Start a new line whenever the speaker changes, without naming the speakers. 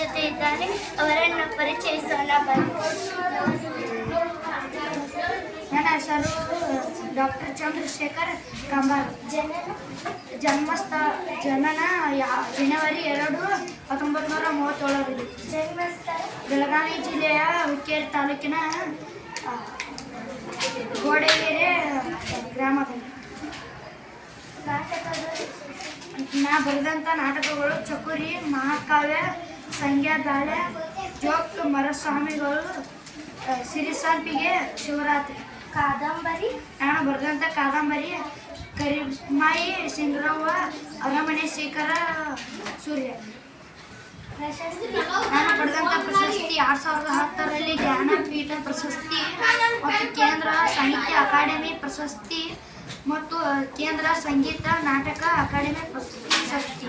ಜೊತೆ ಇದ್ದಾರೆ ಅವರನ್ನು ಪರಿಚಯಿಸೋಣ.
ನನ್ನ ಹೆಸರು ಡಾಕ್ಟರ್ ಚಂದ್ರಶೇಖರ್ ಕಂಬಾರ್
ಜನನ?
ಜನ್ಮಸ್ಥ ಜನನ ಜನವರಿ ಎರಡು ಹತ್ತೊಂಬತ್ತು ನೂರ ಮೂವತ್ತೇಳರಲ್ಲಿ.
ಜನ್ಮಸ್ಥಳ?
ಬೆಳಗಾವಿ ಜಿಲ್ಲೆಯ ಹುಕ್ಕೇರಿ ತಾಲೂಕಿನ ಗೋಡೆಗೆರೆ ಗ್ರಾಮದಲ್ಲಿ. ನಾ ಬರೆದಂಥ ನಾಟಕಗಳು ಚಕುರಿ ಮಹಾಕಾವ್ಯ ಸಂಗ್ಯಾ ದಾಳೆ ಜೋಕ್ ಮರಸ್ವಾಮಿಗಳು ಸಿರಿಸಂಪಿಗೆ ಶಿವರಾತ್ರಿ.
ಕಾದಂಬರಿ.
ನಾನು ಬರೆದಂಥ ಕಾದಂಬರಿ ಕರಿಮಾಯಿ ಸಿಂಗರವ್ವ ಅರಮನೆ ಶೇಖರ ಸೂರ್ಯ.
ಪ್ರಶಸ್ತಿ.
ನಾನು ಪಡೆದಂಥ ಪ್ರಶಸ್ತಿ ಎರಡ್ ಸಾವಿರದ ಹತ್ತರಲ್ಲಿ ಜ್ಞಾನಪೀಠ ಪ್ರಶಸ್ತಿ ಮತ್ತು ಕೇಂದ್ರ ಸಾಹಿತ್ಯ ಅಕಾಡೆಮಿ ಪ್ರಶಸ್ತಿ ಮತ್ತು ಕೇಂದ್ರ ಸಂಗೀತ ನಾಟಕ ಅಕಾಡೆಮಿ ಪ್ರಶಸ್ತಿ.